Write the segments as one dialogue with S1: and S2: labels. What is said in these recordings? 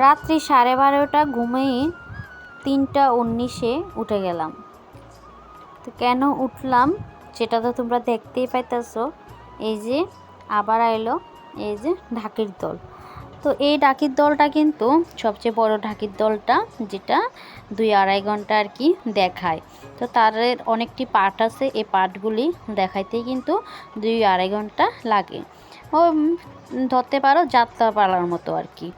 S1: রাত্রি সাড়ে বারোটা ঘুমিয়ে তিনটা উনিশে উঠে গেলাম। তো কেন উঠলাম সেটা তো তোমরা দেখতেই পাইতেছো। এই যে আবার আইলো, এই যে ঢাকির দল। তো এই ডাকির দলটা কিন্তু সবচেয়ে বড় ঢাকির দলটা যেটা দুই আড়াই ঘণ্টা আর কি দেখায়। তো তাদের অনেকটি পার্ট আছে, এই পার্টগুলি দেখাইতেই কিন্তু দুই আড়াই ঘণ্টা লাগে। ও ধরতে পারো যাত্রা পালার মতো আর কি।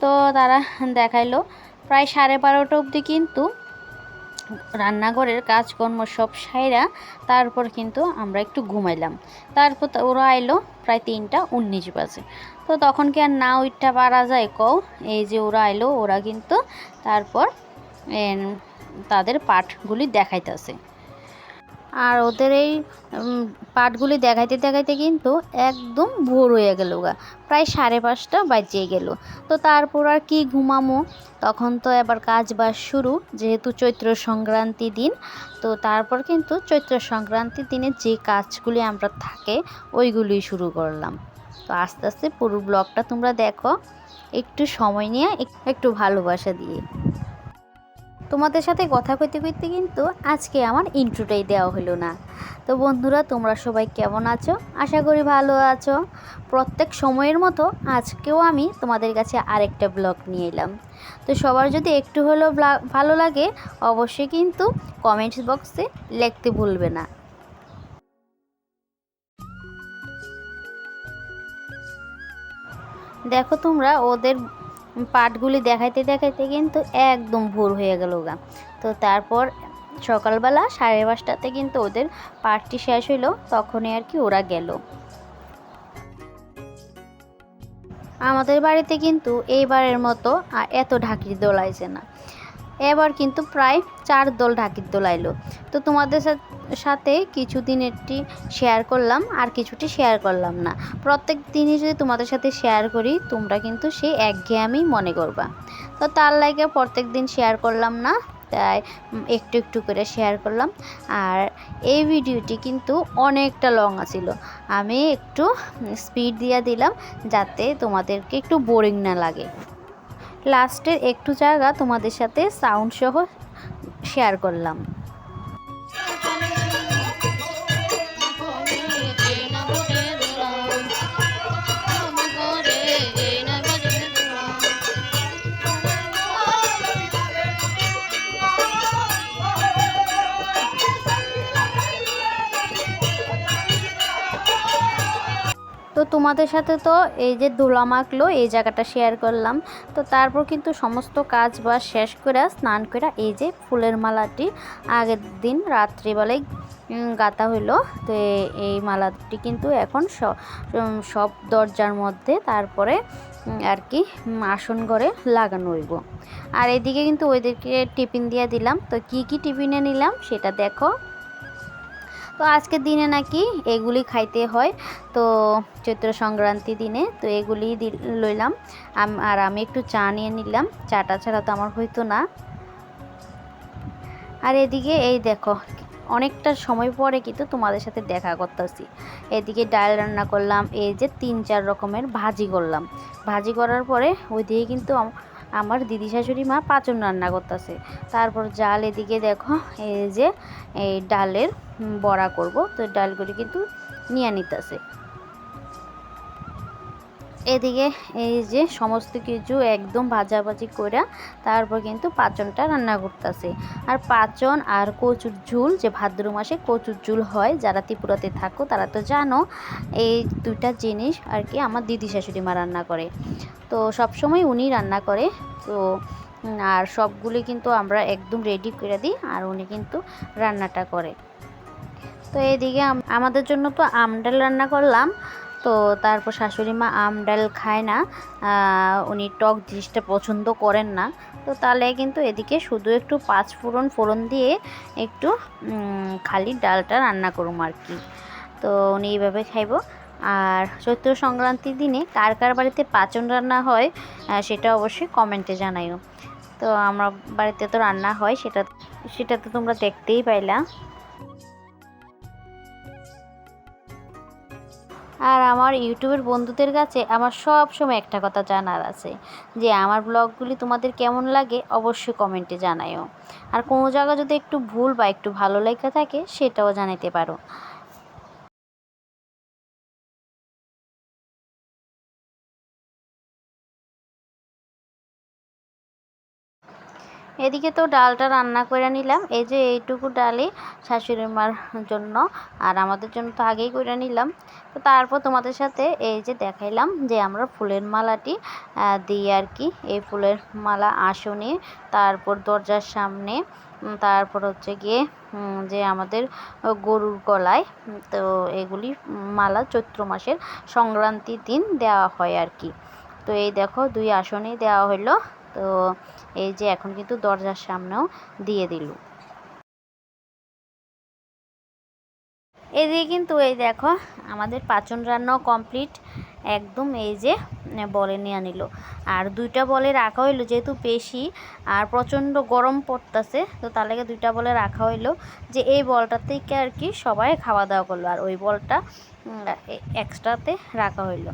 S1: তো তারা দেখাইলো। প্রায় সাড়ে বারোটা অবধি কিন্তু রান্নাঘরের কাজকর্ম সব সাইরা তারপর কিন্তু আমরা একটু ঘুমাইলাম। তারপর ওরা আইলো প্রায় তিনটা উনিশ বাজে। তো তখন কি আর না উঠটা পারা যায় কও? এই যে ওরা আইলো, ওরা কিন্তু তারপর তাদের পাঠগুলি দেখাইতেছে। আর ওদের এই উম, পাঠগুলি দেখাইতে দেখাইতে কিন্তু একদম ভোর হয়ে গেল গা। প্রায় সাড়ে পাঁচটা বাজিয়ে গেল। তো তারপর আর কি ঘুমামো? তখন তো এবার কাজ বাজ শুরু যেহেতু চৈত্র সংক্রান্তি দিন। তো তারপর কিন্তু চৈত্র সংক্রান্তির দিনে যে কাজগুলি আমরা থাকে ওইগুলি শুরু করলাম। তো আস্তে আস্তে পুরো ব্লগটা তোমরা দেখো। একটু সময় নিয়ে একটু ভালোবাসা দিয়ে। তোমাদের সাথে কথা কইতে কইতে কিন্তু আজকে আমার ইন্ট্রোটাই দেওয়া হলো না। তো বন্ধুরা, তোমরা সবাই কেমন আছো? আশা করি ভালো আছো। প্রত্যেক সময়ের মতো আজকেও আমি তোমাদের কাছে আরেকটা ব্লগ নিয়ে এলাম। তো সবার যদি একটু হলেও ভালো লাগে, অবশ্যই কিন্তু কমেন্টস বক্সে লিখতে ভুলবে না। দেখো তোমরা, ওদের পাটগুলি দেখাইতে দেখাইতে কিন্তু একদম ভোর হয়ে গেল গা। তো তারপর সকালবেলা সাড়ে পাঁচটাতে কিন্তু ওদের পার্টি শেষ হইল, তখনই আর কি ওরা গেল। আমাদের বাড়িতে কিন্তু এইবারের মতো এত ঢাকির দোলাইছে না। এবার কিন্তু প্রায় চার দল ঢাকির দোল আইলো। তো তোমাদের সাথে কিছু দিনেরটি শেয়ার করলাম, আর কিছুটি শেয়ার করলাম না। প্রত্যেক দিনই যদি তোমাদের সাথে শেয়ার করি, তোমরা কিন্তু সেই একঘেয়েমি মনে করবা। তো তার লাগে প্রত্যেক দিন শেয়ার করলাম না, তাই একটু একটু করে শেয়ার করলাম। আর এই ভিডিওটি কিন্তু অনেকটা লং আছিল। আমি একটু স্পিড দিয়ে দিলাম, যাতে তোমাদেরকে একটু বোরিং না লাগে। লাস্টের একটু জায়গা তোমাদের সাথে সাউন্ড সহ শেয়ার করলাম। তো তোমাদের সাথে তো এই যে দোলা মাখলো, এই জায়গাটা শেয়ার করলাম। তো তারপর কিন্তু সমস্ত কাজ বাজ শেষ করে স্নান করে এই যে ফুলের মালাটি আগের দিন রাত্রিবেলায় গাঁথা হইল। তো এই মালাটি কিন্তু এখন সব দরজার মধ্যে তারপরে আর কি আসন ঘরে লাগানো হইব। আর এদিকে কিন্তু ওইদেরকে টিফিন দিয়ে দিলাম। তো কি কি টিফিনে নিলাম সেটা দেখো। তো আজকের দিনে নাকি এগুলি খাইতে হয়। তো চৈত্র সংক্রান্তি দিনে তো এগুলি লইলাম। আর আমি একটু চা নিয়ে নিলাম। চাটা ছাড়া তো আমার হইতো না। আর এদিকে এই দেখো, অনেকটা সময় পরে কিন্তু তোমাদের সাথে দেখা করতেছি। এদিকে ডাল রান্না করলাম, এই যে তিন চার রকমের ভাজি করলাম। ভাজি করার পরে ওই ওইদিকে কিন্তু আমার দিদি শাশুড়ি মা পাচন রান্না করতেছে। তারপর জাল এদিকে দেখো, এই যে এই ডালের বড়া করব। তো ডালগুলি কিন্তু নিয়ে নিতেছে। এদিকে এই যে সমস্ত কিছু একদম ভাজাভাজি করে তারপর কিন্তু পাচনটা রান্না করতেছে। আর পাচন আর কচুর ঝুল, যে ভাদ্র মাসে কচুর ঝুল হয়, যারা ত্রিপুরাতে থাকো তারা তো জানো, এই দুইটা জিনিস আর কি আমার দিদি শাশুড়ি মা রান্না করে। তো সবসময় উনি রান্না করে। তো আর সবগুলি কিন্তু আমরা একদম রেডি করে দিই, আর উনি কিন্তু রান্নাটা করে। তো এদিকে আম- আমাদের জন্য তো আমডাল রান্না করলাম। তো তারপর শাশুড়ি মা আম ডাল খায় না। উনি টক জিনিসটা পছন্দ করেন না। তো তাহলে কিন্তু এদিকে শুধু একটু পাঁচ ফোড়ন ফোড়ন দিয়ে একটু খালি ডালটা রান্না করুম আর কি। তো উনি এইভাবে খাইব। আর চৈত্র সংক্রান্তির দিনে কার কার বাড়িতে পাচন রান্না হয় সেটা অবশ্যই কমেন্টে জানাইও। তো আমরা বাড়িতে তো রান্না হয়, সেটা সেটা তো তোমরা দেখতেই পাইলা। আর আমার ইউটিউবের বন্ধুদের কাছে আমার সব সময় একটা কথা জানার আছে, যে আমার ব্লগগুলি তোমাদের কেমন লাগে অবশ্যই কমেন্টে জানাইও আর কোনো জায়গা যদি একটু ভুল বা একটু ভালো লেগে থাকে, সেটাও জানাতে পারো। এদিকে তো ডালটা রান্না করে নিলাম। এই যে এইটুকু ডালে শাশুড়ি মার জন্য। আর আমাদের জন্য তো আগেই করে নিলাম। তো তারপর তোমাদের সাথে এই যে দেখাইলাম যে আমরা ফুলের মালাটি দিই আর কি। এই ফুলের মালা আসনে, তারপর দরজার সামনে তারপর হচ্ছে গিয়ে যে আমাদের গরুর গলায় তো এগুলি মালা চৈত্র মাসের সংক্রান্তির দিন দেওয়া হয় আর কি। তো এই দেখো দুই আসনেই দেওয়া হলো তো এই যে এখন কিন্তু দরজার সামনেও দিয়ে দিল। এদিকে কিন্তু এই দেখো, আমাদের পাচন রান্নাও কমপ্লিট। একদম এই যে বলে নিয়ে নিল। আর দুইটা বলে রাখা হইল, যেহেতু বেশি আর প্রচণ্ড গরম পড়তেছে, তো তার লেগে দুইটা বলে রাখা হইল যে এই বলটা থেকে আর কি সবাই খাওয়া দাওয়া করল। আর ওই বলটা এক্সট্রাতে রাখা হইল।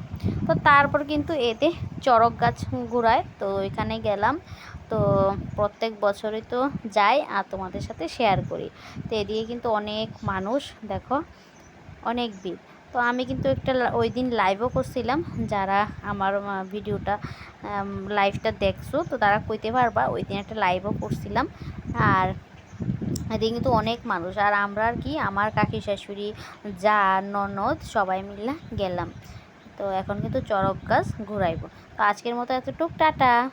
S1: তো তারপর কিন্তু এতে চড়ক গাছ ঘুরায় তো ওইখানে গেলাম। তো প্রত্যেক বছরই তো যাই আর তোমাদের সাথে শেয়ার করি। তো এদিকে কিন্তু অনেক মানুষ, দেখো, অনেক ভিড়। তো আমি কিন্তু একটা ওই দিন লাইভও করছিলাম। যারা আমার ভিডিওটা লাইভটা দেখছ, তো তারা কইতে পারবা, ওই দিন একটা লাইভও করছিলাম। আর এদিকে কিন্তু অনেক মানুষ। আর আমরা আর কি, আমার কাকি, শাশুড়ি, যা, ননদ, সবাই মিলে গেলাম। তো এখন কিন্তু চরক গাছ ঘুরাইব। তো আজকের মতো এতটুক, টাটা!